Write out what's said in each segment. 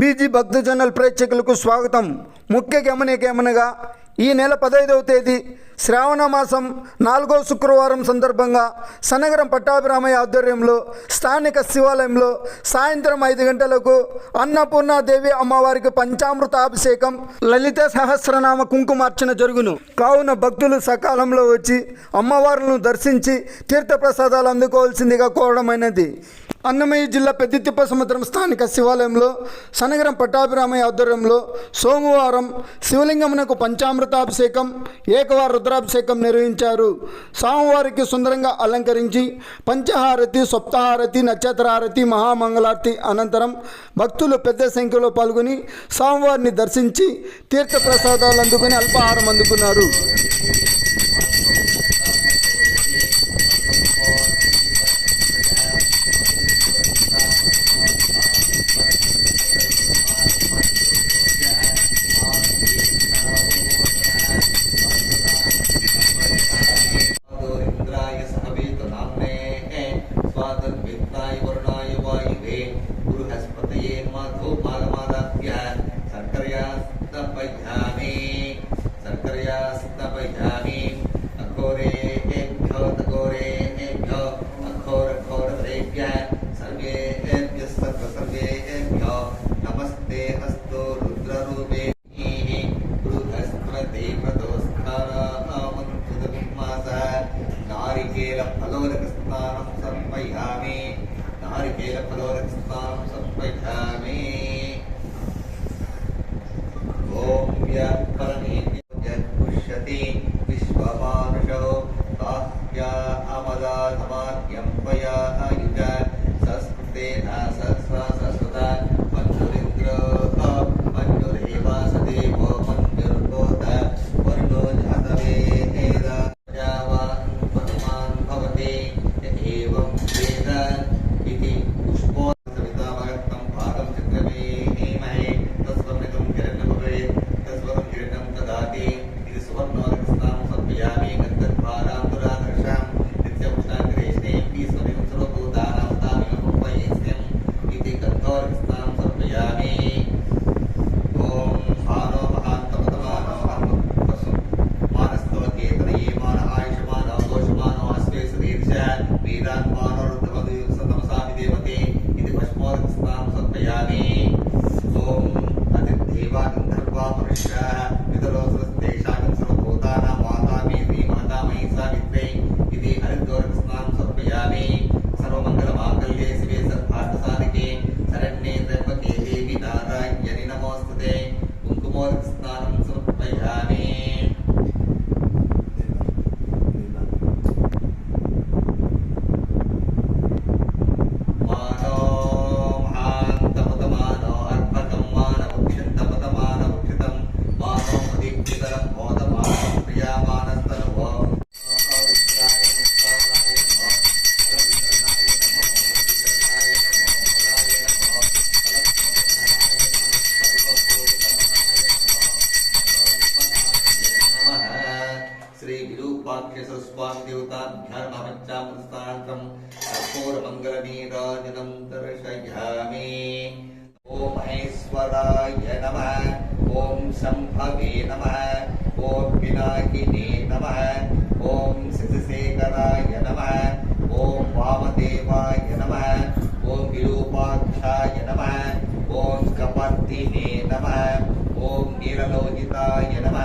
BG భక్త ప్రేక్షకులకు స్వాగతం. ముఖ్య గమనికేమనగా ఈ నెల పదహైదవ తేదీ శ్రావణ మాసం నాలుగో శుక్రవారం సందర్భంగా సనగరం పట్టాభిరామయ్య ఆధ్వర్యంలో స్థానిక శివాలయంలో సాయంత్రం ఐదు గంటలకు అన్నపూర్ణాదేవి అమ్మవారికి పంచామృత అభిషేకం లలిత సహస్రనామ కుంకుమార్చన జరుగును. కావున భక్తులు సకాలంలో వచ్చి అమ్మవారులను దర్శించి తీర్థప్రసాదాలు అందుకోవాల్సిందిగా కోరడమైనది. అన్నమయ్య జిల్లా పెద్దితిప్ప సముద్రం స్థానిక శివాలయంలో సనగరం పట్టాభిరామయ్య ఆధ్వర్యంలో సోమవారం శివలింగమునకు పంచామృతాభిషేకం ఏకవార రుద్రాభిషేకం నిర్వహించారు. స్వామివారికి సుందరంగా అలంకరించి పంచహారతి సప్తహారతి నక్షత్రహారతి మహామంగళారతి అనంతరం భక్తులు పెద్ద సంఖ్యలో పాల్గొని స్వామివారిని దర్శించి తీర్థప్రసాదాలు అందుకుని అల్పాహారం అందుకున్నారు. पितरं मोदमानं प्रियामानस्तनुभवम् देवताभ्यामच्चामृतार्थम् कर्पूरमङ्गलमेदानिनम् महेश्वराय नमः। ஓம் சம்பவே நம ஓம் பினாகினே நம ஓம் சிசுசேகராய நம ஓம் வாமதேவாய நம ஓம் விரூபாட்சாய நம ஓம் கபர்த்தினே நம ஓம் நீரலோகிதாய நம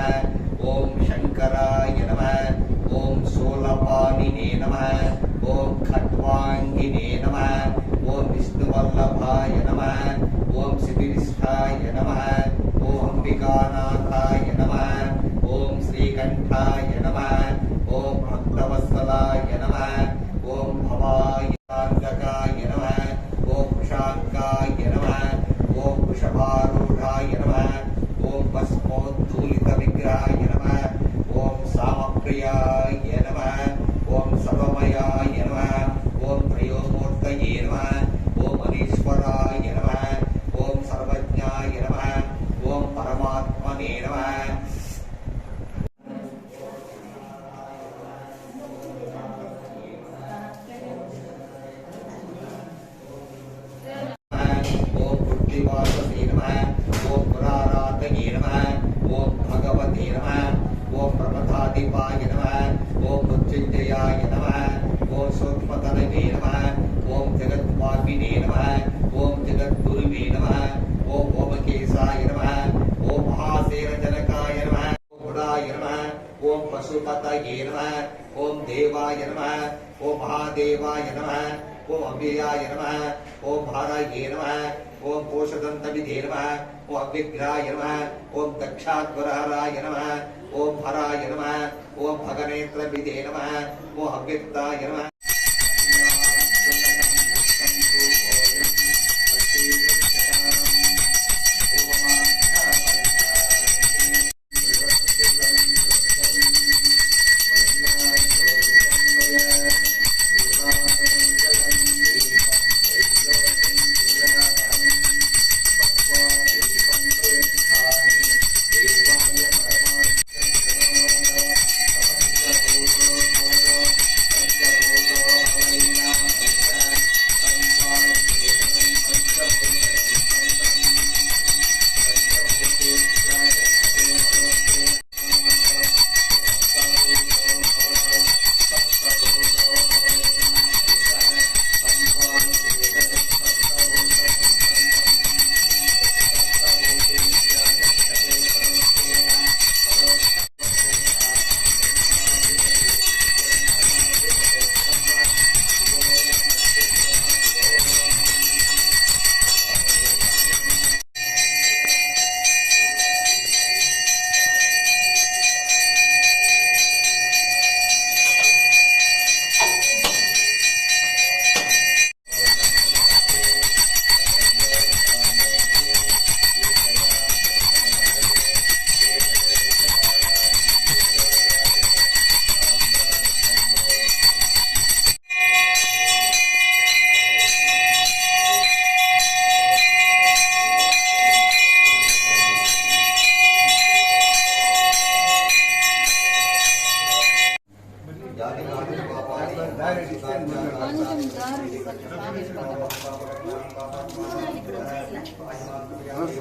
रूपिणे नमः ओम जगत गुरुवे नमः ओम ओमकेशाय नमः ओम महासेरजनकाय नमः ओम गुणाय नमः ओम पशुपतये नमः ओम देवाय नमः ओम महादेवाय नमः ओम अम्बियाय नमः ओम भाराये नमः ओम कोशदन्तविधे नमः ओम विग्रहाय नमः ओम दक्षात्वरहराय नमः ओम हराय नमः ओम भगनेत्रविधे नमः ओम अव्यक्ताय नमः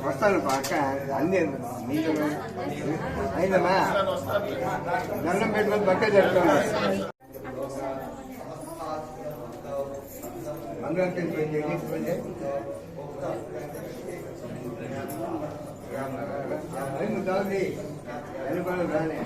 వస్తాను అక్క అన్ని అయిందమ్మా దండం పెట్టుకుని పక్క చెప్తాను మంగళం పని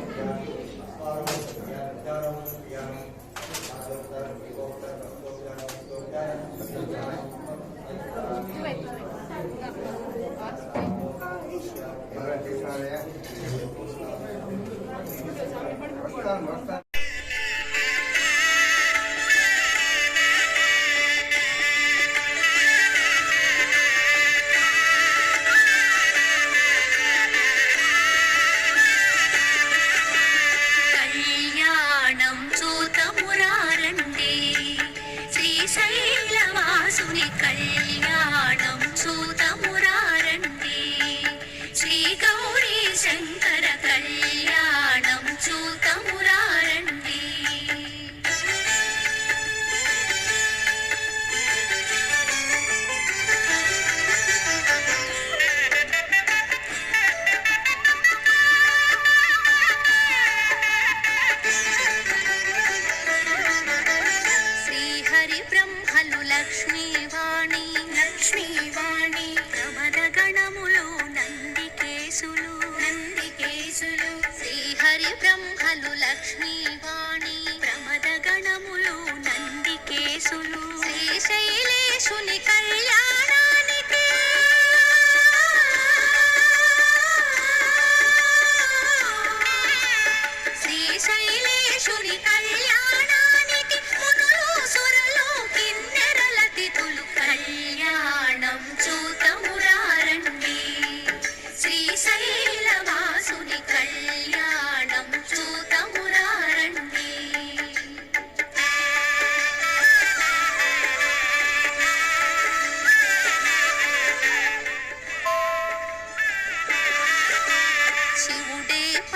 శ్రీహరి బ్రహ్మలు లక్ష్మీవాణి ప్రమద గణములు నందికేశులు శ్రీశైలేశుని కళ్యాణ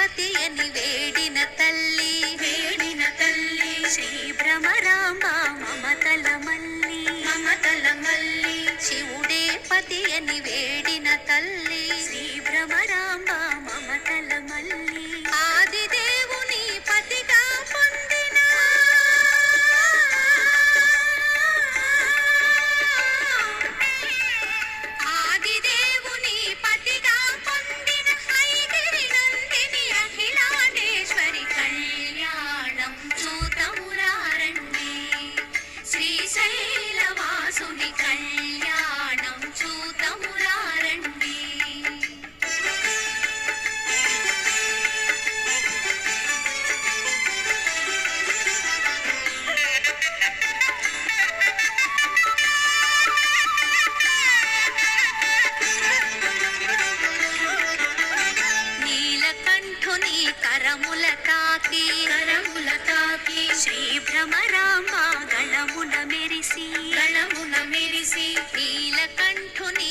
పతి అని వేడిన తల్లి. వేడిన తల్లి. శ్రీ భ్రమరాంబ మమతల మల్లి. మమతల మల్లి. శివుడే పతి అని వేడిన తల్లి. శ్రీ భ్రమరాంబ మమతల మల్లి. శ్రీ రామ గళమున మెరిసి గళమున మెరిసి నీలకంఠుని